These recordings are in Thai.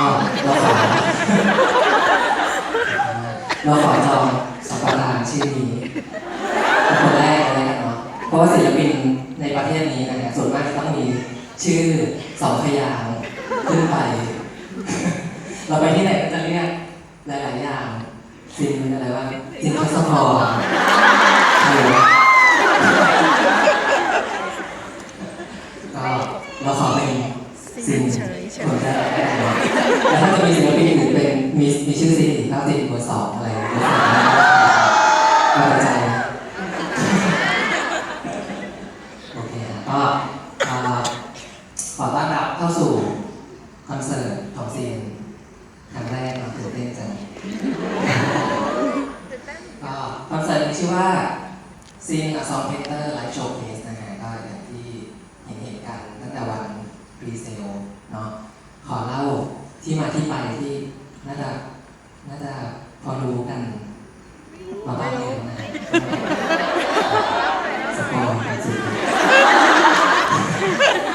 เราขอเราขอจองสัมปทานชื่อนี้เป็นคนแรกเลยกันเนาะเพราะว่าศิลปินในประเทศนี้นะฮะส่วนมากจะต้องมีชื่อสองพยางค์ขึ้นไป เราไปที่ไหนก็จะเรียกหลายๆอย่างซินอะไรว่าซินพัสพอร์อะไรวะก็เราขอเป็นซินคนแรกได้ไหมแต่ถ้าจะมีศิลปินอื่นเป็นมีมีชื่อซินอีกเท่าซินเบอร์ สองอะไรอย่างเงี้ยก็ใจโอเคก็อ่าขอต้อนรับเข้าสู่คอนเสิร์ตของซีนครั้งแรกเราตื่นเต้นจังก็คอนเสิร์ตมีชื่อว่าซีนอะซองเพเตอร์ไลฟ์โชว์เคสนะฮะก็อย่างที่เห็นเห็นกันตั้งแต่วันพรีเซลเนาะขอเล่าที่มาที่ไปที่น่าจะน่าจะ พอรู้กันมาบ้างแล้วนะสปอยล์กันสุด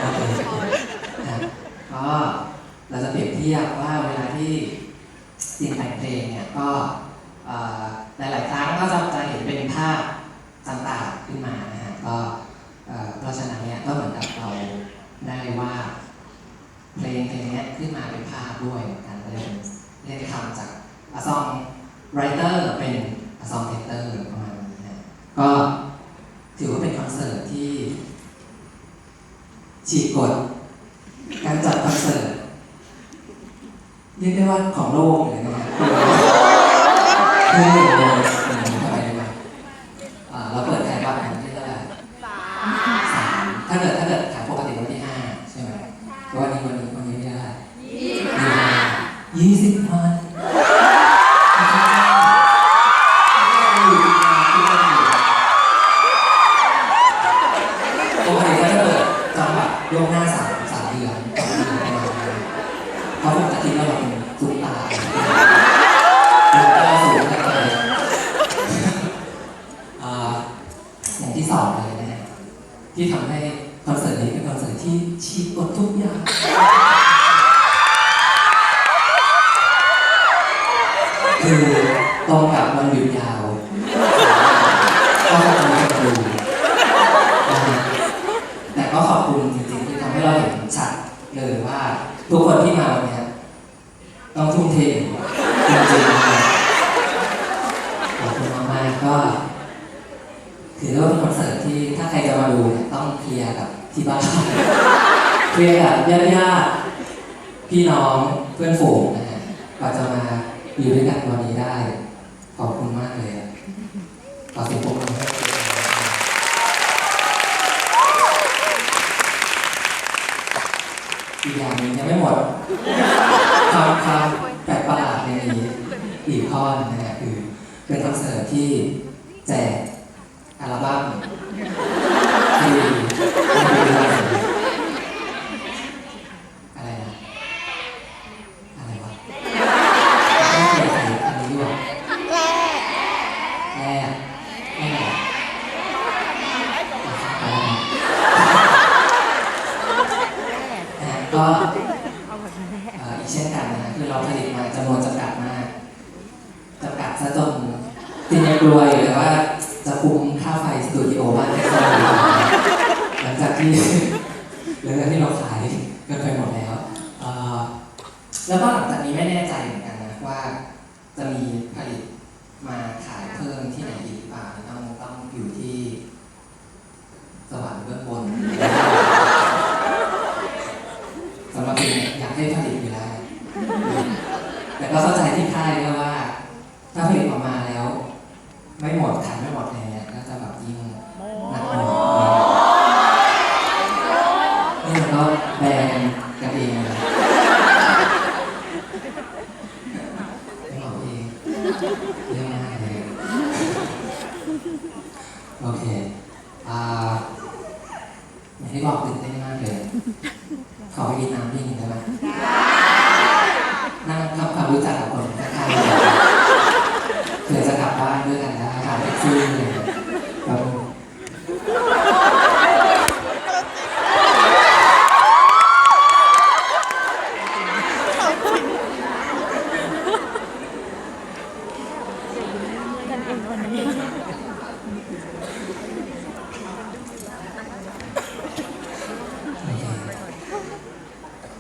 ครับก็เราจะเปรียบเทียบว่าเวลาที่ซีนแต่งเพลงเนี่ยก็หลายๆครั้งก็จะจะเห็นเป็นภาพต่างๆขึ้นมานะฮะก็ ซองไรเตอร์เป็นซองเทเตอร์ประมาณนี้นะก็ถือว่าเป็นคอนเสิร์ตที่ฉีกกฎการจัดคอนเสิร์ตเรียกได้ว่าของโลกเลยนะครับคือคือเลยทำไมรู้ไหมอ่าเราเปิดขายบัตรกันที่เท่าไหร่สามถ้าเกิดถ้าเกิดขายปก คือตรงกับวันหยุดยาวก็จะมีคนดูแต่ก็ขอบคุณจริงๆที่ทำให้เราเห็นชัดเลยว่า ทุกคนที่มาวันเนี้ยต้องทุ่มเทจริงๆขอบคุณมากๆก็ถือว่าเป็นคอนเสิร์ตที่ถ้าใครจะมาดูเนี่ยต้องเคลียร์กับที่บ้านเคลียร์กับญาติๆพี่น้องเพื่อนฝูงนะฮะกว่าจะมา อยู่ด้วยกันวันนี้ได้ ขอบคุณมากเลยขอเสียงปรบมือให้อีกอย่างนึงยังไม่หมดความความแปลกประหลาดในนี้อีกข้อนึงนะคือเป็นคอนเสิร์ตที่แจกอัลบั้มที่ไม่ได้อะไรนะ อะไรวะไม่เคยใส่อันนี้ด้วยแรกแรกนะก็เอ่ออีกเช่นกันนะฮะคือเราผลิตมาจำนวนจำกัดมากจำกัดซะจนตินยังกลัวอยู่เลยว่าจะคุมค่าไฟสตูดิโอบ้านให้เขาหรือเปล่า หลังจากที่หลังจากที่เราขายกันไปหมดแล้วแล้วก็หลังจากนี้ไม่แน่ใจเหมือนกันนะว่า จะมีผลิตมาขายเพิ่มที่ไหนอีกหรือเปล่าต้องต้องอยู่ที่สวรรค์เบื้องบนสำหรับผมเนี่อยากให้ผลิตอยู่แล้วแต่ก็เข้าใจที่ค่ายด้วยว่า ถ้าผลิตออกมาแล้ว ไม่หมดขายไม่หมดอะไรเนี่ยก็จะแบบยิ่ง กันเองเลยไม่บอกเองเรื่องง่ายเลยโอเค อ่าอย่างที่บอกตื่นเต้นมากเลยขอไปกินน้ำพี่หนึ่งได้ไหมนั่งทำความรู้จักกับคนข้างๆเผื่อจะกลับบ้านด้วยกันได้หาแท็กซี่เลยครับ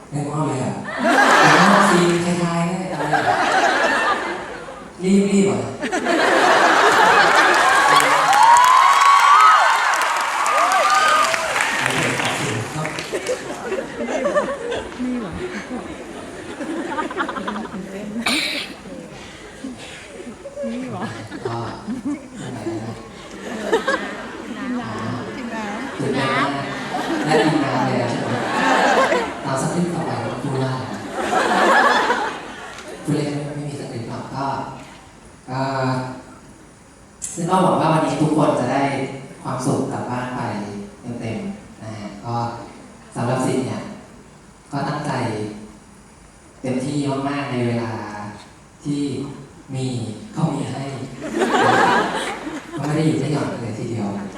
ไม่ง้อเลยอะแต่ง้อซีนคล้ายๆเนี่ยอะไรอะรีบรีบๆอะโอเคขอบคุณ ครับก็ยังไงนะถึงแม้และทีมงานเลยใช่ไหมเราสักนิดต่อไปก็พูดได้นะผู้เล่นไม่มีสคริปต์หรอกก็เอ่อซึ่งก็หวังว่าวันนี้ทุกคนจะได้ความสุขกลับบ้านไปเต็มๆนะฮะก็สำหรับสิทธิ์เนี่ย ก็ตั้งใจเต็มที่มากๆในเวลาที่มีก็มีให้ ก็ไม่ได้หยุดไม่หย่อนเลยว